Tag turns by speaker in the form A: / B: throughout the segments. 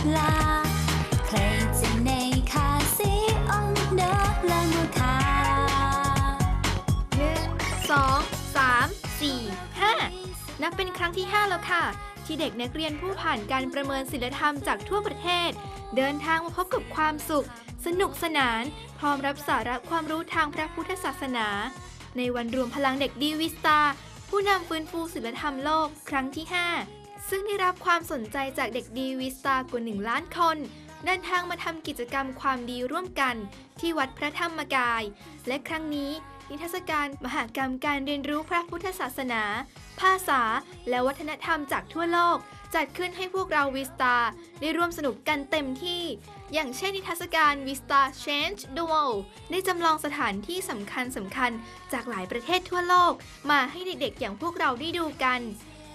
A: สองสามสี่ห้านับเป็นครั้งที่ 5 แล้วค่ะ ที่เด็กนักเรียนผู้ผ่านการประเมินศิลธรรมจากทั่วประเทศ เดินทางมาพบกับความสุข สนุกสนาน พร้อมรับสาระความรู้ทางพระพุทธศาสนา ในวันรวมพลังเด็กดีวิสตาผู้นำฟื้นฟูศิลธรรมโลกครั้งที่ 5 ซึ่งได้รับความสนใจจากเด็กดีวิสตากว่า1ล้านคน เดินทางมาทำกิจกรรมความดีร่วมกัน ที่วัดพระธรรมกาย และครั้งนี้ นิทรรศการมหากรรมการเรียนรู้พระพุทธศาสนา ภาษา และวัฒนธรรมจากทั่วโลก จัดขึ้นให้พวกเราวิสตาได้ร่วมสนุกกันเต็มที่ อย่างเช่นนิทรรศการ Vista Change the World ได้จำลองสถานที่สำคัญสำคัญจากหลายประเทศทั่วโลก มาให้เด็กๆอย่างพวกเราได้ดูกัน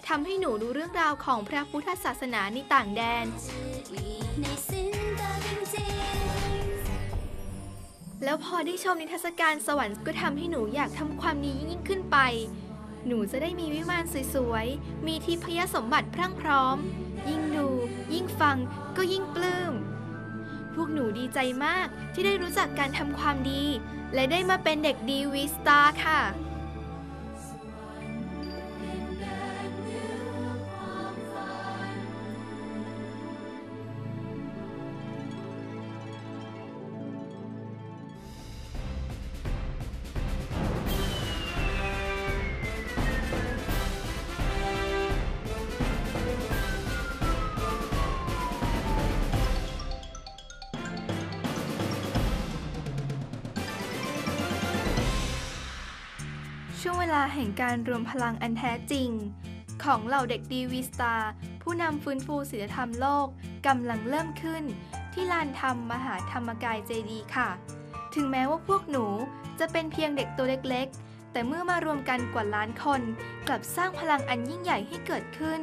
A: ทำให้หนูรู้เรื่องราวของพระพุทธศาสนาในต่างแดน แล้วพอได้ชมนิทรรศการสวรรค์ก็ทำให้หนูอยากทำความดียิ่งขึ้นไป หนูจะได้มีวิมานสวยๆ มีทิพยสมบัติพรั่งพร้อม ยิ่งดู ยิ่งฟังก็ยิ่งปลื้ม พวกหนูดีใจมากที่ได้รู้จักการทำความดี และได้มาเป็นเด็กดีวีสตาร์ค่ะ ช่วงเวลาแห่งการรวมพลังอันแท้จริง ของเหล่าเด็กดีวีสตาร์ผู้นำฟื้นฟูศิลธรรมโลกกำลังเริ่มขึ้น ที่ลานธรรมมหาธรรมกายเจดีค่ะ ถึงแม้ว่าพวกหนูจะเป็นเพียงเด็กตัวเล็กๆ แต่เมื่อมารวมกันกว่าล้านคน กลับสร้างพลังอันยิ่งใหญ่ให้เกิดขึ้น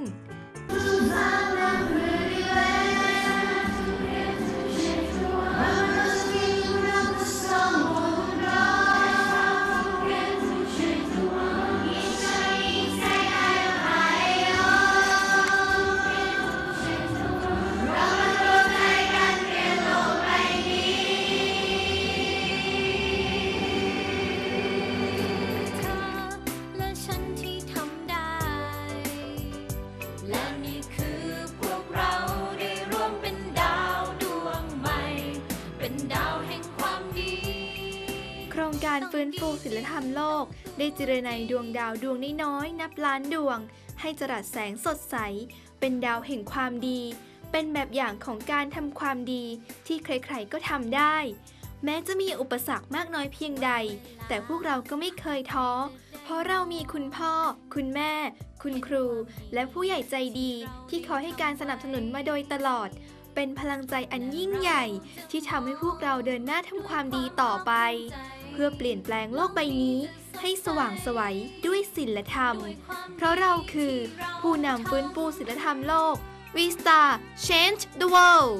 B: การ
A: ฟื้นฟูศิลธรรมโลก ได้เจิรนัยดวงดาวดวงน้อยๆนับล้านดวง ให้จรัสแสงสดใส เป็นดาวแห่งความดี เป็นแบบอย่างของการทำความดีที่ใครๆก็ทำได้ แม้จะมีอุปสรรคมากน้อยเพียงใด แต่พวกเราก็ไม่เคยท้อ เพราะเรามีคุณพ่อ คุณแม่ คุณครู และผู้ใหญ่ใจดีที่คอยให้การสนับสนุนมาโดยตลอด เป็นพลังใจอันยิ่งใหญ่ ที่ทำให้พวกเราเดินหน้าทำความดีต่อไป เพื่อเปลี่ยนแปลงโลกใบนี้ ให้สว่างไสวัยด้วยศิลธรรม เพราะเราคือ ผู้นำฟื้นฟูศิลธรรมโลก We Star Change the World